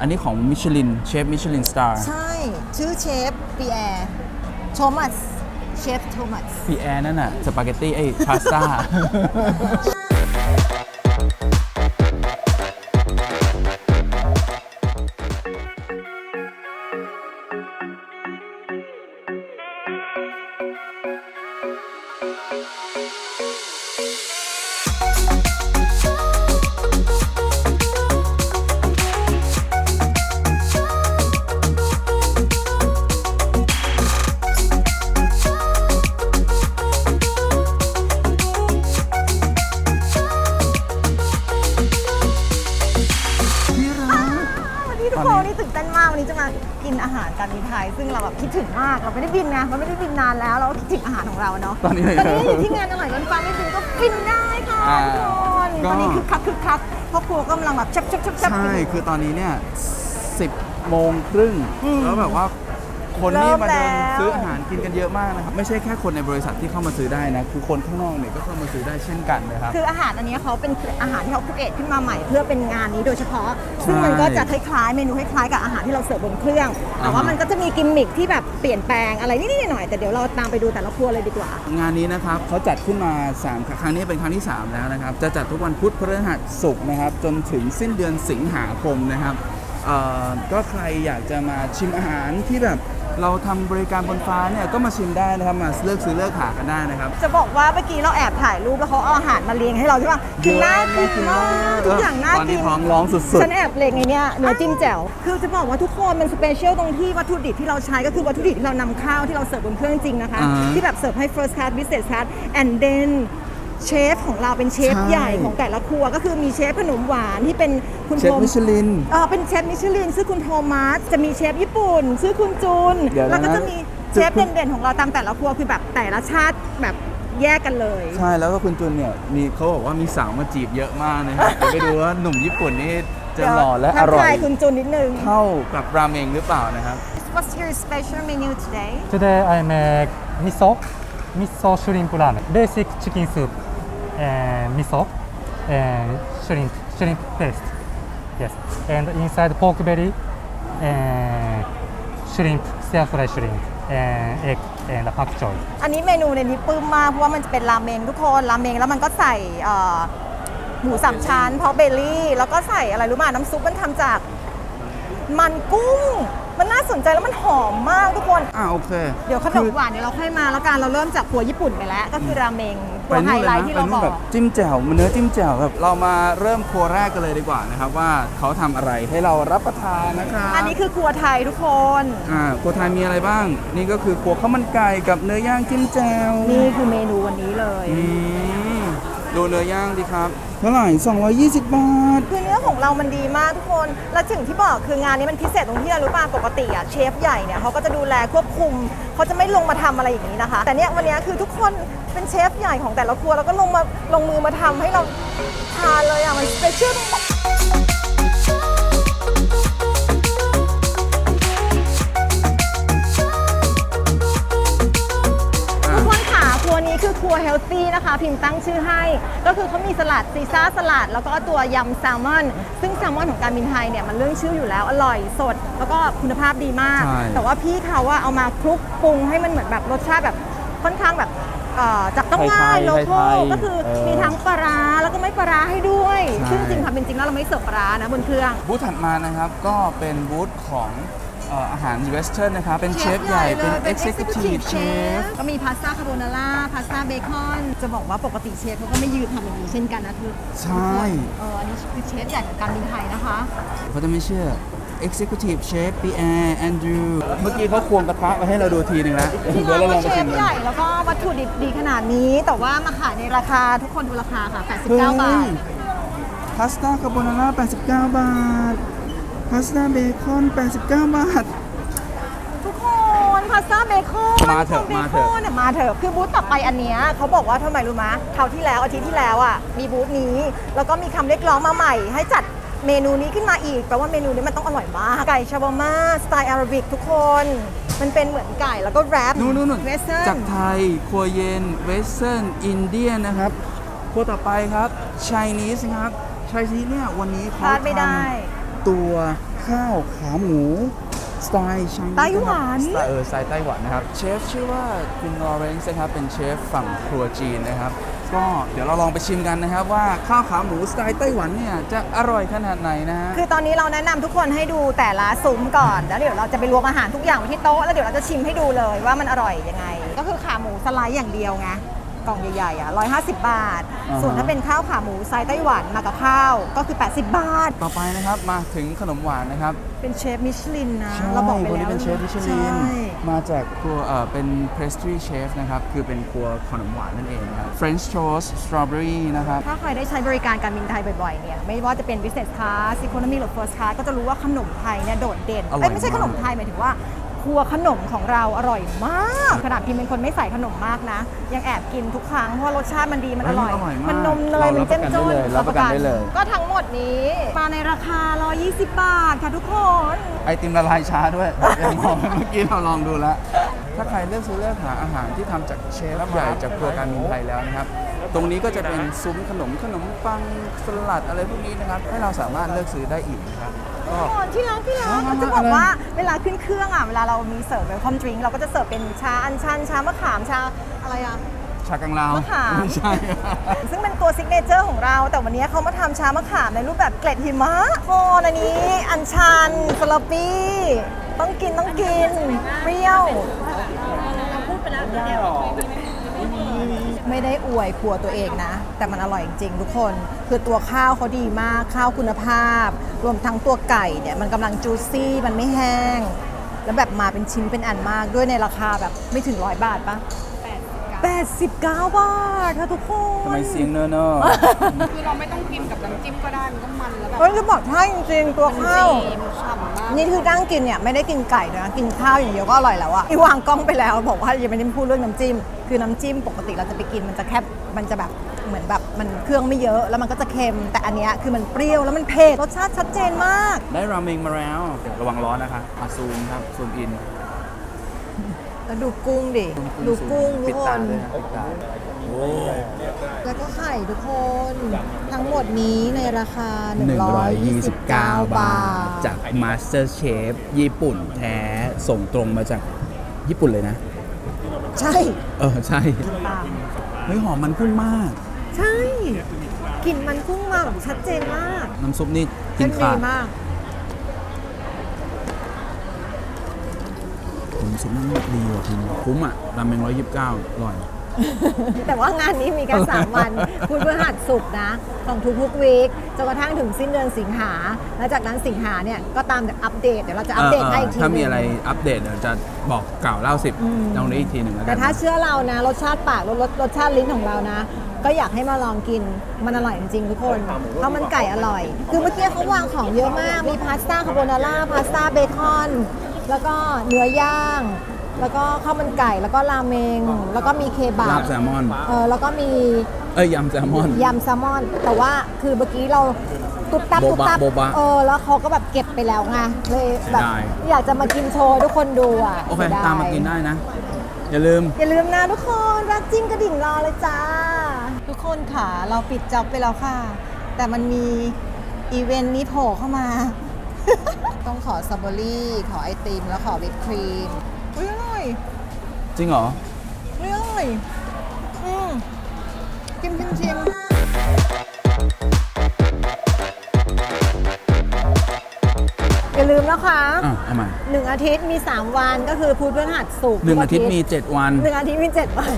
อันนี้ของมิชลินเชฟมิชลินสตาร์ใช่ ชื่อเชฟปีแอร์โทมัสเชฟโทมัสพีแอร์นั่นน่ะสปาเกตตี้ไอ้พาสต้าวัน กินอาหารการบินไทย ซึ่งเราแบบคิดถึงมาก เราไม่ได้บินไงเราไม่ได้บินนานแล้ว เราก็คิดถึงอาหารของเราเนาะ ตอนนี้ตอนนี้อยู่ที่งานอร่อยกันฟังไม่บินก็บินได้ค่ะอ่าทุกคนก็ ตอนนี้คึกคักคึกคักเพราะครัวกำลังแบบชับชับชับชับ ใช่ คือตอนนี้เนี่ย 10 โมงครึ่ง อืมแล้วแบบว่า คนนี่เริ่มมาเดินแล้วซื้ออาหารกินกันเยอะมากนะครับ ไม่ใช่แค่คนในบริษัทที่เข้ามาซื้อได้นะ คือคนข้างนอกเนี่ยก็เข้ามาซื้อได้เช่นกันนะครับ คืออาหารอันนี้เขาเป็นอาหารที่เขาคุเอทขึ้นมาใหม่เพื่อเป็นงานนี้โดยเฉพาะ ซึ่งมันก็จะคล้ายๆ เมนูคล้ายๆกับอาหารที่เราเสิร์ฟบนเครื่องแต่ว่าอ่าฮะมันก็จะมีกิมมิคที่แบบเปลี่ยนแปลงอะไรนิดๆหน่อยๆแต่เดี๋ยวเราตามไปดูแต่ละครัวเลยดีกว่า งานนี้นะครับเขาจัดขึ้นมา3ครั้งครั้งนี้เป็นครั้งที่ 3 แล้วนะครับ จะจัดทุกวันพุธพฤหัสศุกร์นะครับ จนถึงสิ้นเดือนสิงหาคมนะครับเอ่อก็ใครอยากจะมาชิมอาหารที่แบบ เราทำบริการบนฟ้าเนี่ยก็มาชิมได้นะครับมาเลือกซื้อเลือกหากันได้นะครับ จะบอกว่าเมื่อกี้เราแอบถ่ายรูปแล้วเขาเอาอาหารมาเรียงให้เราใช่ป่ะคือน่ากินมากทุกอย่างน่าตอนกินี้น ท้องร้องสุดฉันแอบเล็งไงเนี่ยเนื้อจิ้มแจ่ว คือจะบอกว่าทุกคนมันสเปเชียลตรงที่วัตถุดิบที่เราใช้ก็คือวัตถุดิบที่เรานำเข้าที่เราเสิร์ฟบนเครื่องจริงนะคะอ่าที่แบบเสิร์ฟให้ first class business class and then เชฟของเราเป็นเชฟใช่ ใหญ่ของแต่ละครัว ก็คือมีเชฟขนมหวานที่เป็นคุณๆเชฟโทมมิชลิน เออเป็นเชฟมิชลินชื่อคุณโทมัสจะมีเชฟญี่ปุ่นชื่อคุณจูน เดี๋ยวนะแล้วก็จะมีเชฟเด่นๆของเราตามแต่ละครัวคือแบบแต่ละชาติแบบแยกกันเลย ใช่แล้วก็คุณจุนเนี่ยมีเขาบอกว่ามีสาวมาจีบเยอะมากนะครับเดี๋ยวไปดูว่าหนุ่มญี่ปุ่นนี่จะหล่อและอร่อทักทายยคุณจูนนิดนึง เท่ากับราเมงหรือเปล่านะครับ What's your special menu today Today I make miso, miso shrimp ramen, basic chicken soup and miso and shrimp, shrimp paste. Yes, and inside pork belly and shrimp, stir fry shrimp and egg and pak choy. อันนี้เมนูในนี้ปลื้มมากเพราะว่ามันจะเป็นราเมงทุกคนราเมงแล้วมันก็ใส่เอ่อหมูสามชั้นพอเบลลี่ แล้วก็ใส่อะไรรู้มาน้ำซุปมันทำจาก มันกุ้ง มันน่าสนใจแล้วมันหอมมากทุกคน อ่าโอเคเดี๋ยวขนคืมอหวานเดี๋ยวเราค่อยมาแล้วกันเราเริ่มจากครัวญี่ปุ่นไปแล้ว ก็คือราเมงคไปรัวไฮนู่นเลยไลนะท์ที่ไปเราบนู่นอแบก บจิ้มแจ่วมันเนื้อจิ้มแจ่วแบบเรามาเริ่มครัวแรกกันเลยดีกว่านะครับว่าเขาทำอะไรให้เรารับประทานนะครับอันนี้คือครัวไทยทุกคน อ่าครัวไทยมีอะไรบ้าง นี่ก็คือครัวข้าวมันไก่กับเนื้อย่างจิ้มแจ่วนี่คือเมนูวันนี้เลย อืมดูเนื้อย่างดีครับ เท่าไหร่220 บาท คือเนื้อของเรามันดีมากทุกคน และถึงที่บอกคืองานนี้มันพิเศษตรงที่อะไรรู้ป่ะปกติอะเชฟใหญ่เนี่ยเขาก็จะดูแลควบคุม เขาจะไม่ลงมาทำอะไรอย่างนี้นะคะ แต่เนี่ยวันนี้คือทุกคนเป็นเชฟใหญ่ของแต่ละครัวแล้วก็ลงมาลงมือมาทำให้เราทานเลยอะมันสเปเชียล เฮลตี้นะคะพิมพ์ตั้งชื่อให้ ก็คือเขามีสลัดซีซ่าสลัด แล้วก็ตัวยำแซลมอน ซึ่งแซลมอนของการบินไทยเนี่ยมันเรื่องชื่ออยู่แล้ว อร่อยสด แล้วก็คุณภาพดีมาก ใช่ แต่ว่าพี่เขาว่าเอามาคลุกปรุงให้มันเหมือนแบบรสชาติแบบค่อนข้างแบบเอ่อจับต้องง่ายไทยๆโลโก้ไทยๆก็คือเออมีทั้งปลาร้าแล้วก็ไม่ปลาร้าให้ด้วย ใช่ ซึ่งจริงๆค่ะเป็นจริงแล้วเราไม่เสิร์ฟปลาร้านะบนเครื่อง บูธถัดมานะครับก็เป็นบูธของ เอ่ออาหารเวสเทิร์นนะครับเป็นเชฟใหญ่เป็น Executive Chef ก็มีพาสต้าคาโบนาร่าพาสต้าเบคอน จะบอกว่าปกติเชฟเขาก็ไม่ยืนทำอย่างนี้เช่นกันนะคือใช่ เอออันนี้คือเชฟใหญ่ของการบินไทยนะคะ เขาจะไม่เชื่อ Executive Chef ปีแอร์แอนดรูเมื่อกี้เขาควงกระทะมาให้เราดูทีหนึ่งแล้วที่เดี๋ยวเราลว่าองไปเชชิฟมกัใหน ญ่แล้วก็วัตถุดิบดีขนาดนี้ แต่ว่ามาขายในราคาทุกคนดูราคาค่ะ 89 บาท พาสต้าคาโบนาร่า89 บาท พาสต้าเบคอน 89 บาท ทุกคนพาสต้าเบคอนมาเถอะบมาเถคอะอนน่ะมาเถอะคือบูธต่อไปอันเนี้ยเขาบอกว่าทำไมรู้มะคราวที่แล้วอาทิตย์ที่แล้วอะมีบูธนี้ แล้วก็มีคำเรียกร้องมาใหม่ ให้จัดเมนูนี้ขึ้นมาอีกแปลว่าเมนูนี้มันต้องอร่อยมากไก่ชาวาม่าสไตล์อาราบิกทุกคน มันเป็นเหมือนไก่แล้วก็แรปนู่นนู่นเวสเทิร์น จากไทย ครัวเย็น เวสเทิร์น อินเดียนะครับครัวต่อไปครับ Chinese ครับ Chinese เนี่ย วันนี้พเขาลาดไม่ได้ทำ ตัวข้าวขาหมูสไตล์ Chinese ไต้หวันะครับสไตล์เออสไตล์ไต้หวันนะครับ เชฟชื่อว่าคุณลอเรนซ์นะครับ เป็นเชฟฝั่งครัวจีนนะครับ ก็เดี๋ยวเราลองไปชิมกันนะครับ ว่าข้าวขาหมูสไตล์ไต้หวันเนี่ยจะอร่อยขนาดไหนนะฮะ คือตอนนี้เราแนะนำทุกคนให้ดูแต่ละซุ้มก่อน แล้วเดี๋ยวเราจะไปรวมอาหารทุกอย่างไว้ที่โต๊ะ แล้วเดี๋ยวเราจะชิมให้ดูเลยว่ามันอร่อยยังไง ก็คือขาหมูสไลด์อย่างเดียวไง กล่องใหญ่ๆอะ150 บาท อ่าฮะ ส่วนถ้าเป็นข้าวขาหมูไซส์ไต้หวันมากับข้าวก็คือ 80 บาท ต่อไปนะครับมาถึงขนมหวานนะครับเป็นเชฟมิชลินนะใช่เราบอกไปคนแล้วนี้เป็นเชฟมิชลินใช่ มาจากครัวเอ่อเป็น pastry chef นะครับ คือเป็นครัวขนมหวานนั่นเองนะครับ French toast strawberry นะครับ ถ้าใครได้ใช้บริการการบินไทยบ่อยๆ เนี่ย ไม่ว่าจะเป็น business class economy หรือ first class ก็จะรู้ว่าขนมไทยเนี่ยโดดเด่นอร่อยเอ้ยไม่ใช่มาก ขนมไทยหมายถึงว่าค รัวขนมของเราอร่อยมาก ขนาดพิมเป็นคนไม่ใส่ขนมมากนะ ยังแอบกินทุกครั้งเพราะว่ารสชาติมันดีมันอร่อย เฮ้ยอร่อยมากมันนมเนยเรามันเจ้มจ้นรับประกันได้เลย ก็ทั้งหมดนี้มาในราคา 120 บาทค่ะทุกคน ไอติมละลายช้าด้วยอย่างบอกเมื่อกี้เราลองดูแล้ว ถ้าใครเลือกซื้อเลือกหาอาหารที่ทำจากเชฟใหญ่จากครัวการบินไทยแล้วนะครับ ตรงนี้ก็จะเป็นซุ้มขนมขนมปังสลัดอะไรพวกนี้นะครับให้เราสามารถเลือกซื้อได้อีกนะครับก็ก่อนที่ร้านที่ร้านอ่าจะบอกอะไรว่าเวลาขึ้นเครื่องอะเวลาเรามีเสิร์ฟเวลคอมดริงเราก็จะเสิร์ฟเป็นชาอัญชันชามะขามชาอะไรอะ ชากังลาวมะขาม ไม่ใช่ ซึ่งเป็นตัวซิกเนเจอร์ของเรา แต่วันนี้เขามาทำชามะขามในรูปแบบเกล็ดหิมะโคนอันนี้ อัญชันสลับปี้ต้องกินต้องกินเปรี้ยวไม่ได้อวยครัวตัวเองนะ แต่มันอร่อยจริงๆทุกคน คือตัวข้าวเขาดีมากข้าวคุณภาพ รวมทั้งตัวไก่เนี่ยมันกำลังจูซี่มันไม่แห้ง แล้วแบบมาเป็นชิ้นเป็นอันมากด้วยในราคาแบบไม่ถึงร้อยบาทปะ 89 บาทค่ะทุกคนทำไมเสียงเนอะเนอะคือเราไม่ต้องกินกับน้ำจิ้มก็ได้ มันก็มันแล้วแบบเฮ้ยจะบอกให้จริงๆตัวข้าวจีมันฉ่ำมากนี่คือนั่งกินเนี่ยไม่ได้กินไก่ด้วยนะกินข้าวอย่างเดียวก็อร่อยแล้วอะที่วางกล้องไปแล้วบอกว่ายังไม่ได้พูดเรื่องน้ำจิ้ม คือน้ำจิ้มปกติเราจะไปกินมันจะแค่มันจะแบบเหมือนแบบมันเครื่องไม่เยอะแล้วมันก็จะเค็ม แต่อันเนี้ยคือมันเปรี้ยวแล้วมันเผ็ดรสชาติชัดเจนมาก ได้ราเมงมาแล้วเดี๋ยวระวังร้อนนะคะอะซูมครับซูมอิน แล้วดูกุ้งดิ ดูกุ้งทุปิกดคตานเลยนะปิดตาโอ้ แล้วก็ไข่ทุกคน ทั้งหมดนี้ในราคา 129 129 บาท จาก Master Chef ญี่ปุ่นแท้ส่งตรงมาจากญี่ปุ่นเลยนะ ใช่ เออ ใช่ตามเฮ้ย หอมมันกุ้งมาก ใช่กลิ่นมันกุ้งมาแบบชัดเจนมากน้ำซุปนี่กินดีขาดมาก น้ำซุปนี่ดีว่ะคุณคุ้มอะราเมงร้อยยี่สิบเก้าอร่อย แต่ว่างานนี้มีแค่3วัน คุณพฤหัสศุกร์นะ ของทุกๆวีคจนกระทั่งถึงสิ้นเดือนสิงหา แล้วจากนั้นสิงหาเนี่ยก็ตามแบบอัปเดต เดี๋ยวเราจะอัปเดตให้อีกทีถ้ามีหนึ่งอะไรอัปเดตเดี๋ยวจะบอกกล่าวเล่าสิบอืมตรงนี้อีกทีหนึ่งแล้วกัแต่นถ้าเชื่อเรานะ รสชาติปากรสรสรสชาติลิ้นของเรานะ ก็อยากให้มาลองกินมันอร่อยจริงๆทุกคนเพราะมันไก่อร่อย คือเมื่อกี้เขาวางของเยอะมากมีพาสต้าคาโบนาร่าพาสต้าเบคอน แล้วก็เนื้อย่าง แล้วก็ข้าวมันไก่ แล้วก็ราเมง แล้วก็มีเคบัลาบบแซลมอน เออแล้วก็มีเอ้ยยำแซลมอน ยำแซลมอน แต่ว่าคือเมื่อกี้เราตุ๊บตับโบตุ๊บะตับโบบะเออ แล้วเขาก็แบบเก็บไปแล้วไง เลยแบบเสียดายอยากจะมากินโชว์ให้ทุกคนดูอะโอเค สียดยตามมากินได้นะ อย่าลืม อย่าลืมนะทุกคน รักจิ้มกระดิ่งรอเลยจ้า ทุกคนค่ะ เราปิดจ็อบไปแล้วค่ะ แต่มันมีอีเวนต์นี้โผล่เข้ามา ต้องขอสตรอเบอรี่ขอไอติมแล้วขอวิปครีมอุ้ยอร่อยจริงเหรออุ้ยอร่อยอืมชิมชิมชิมอย่าลืมนะคะอะเอาใหม่หนึ่งอาทิตย์มี 3 วันก็คือพุธพฤหัสศุกร์หนึ่งอาทิตย์มี 7 วัน หนึ่งอาทิตย์มี 7 วัน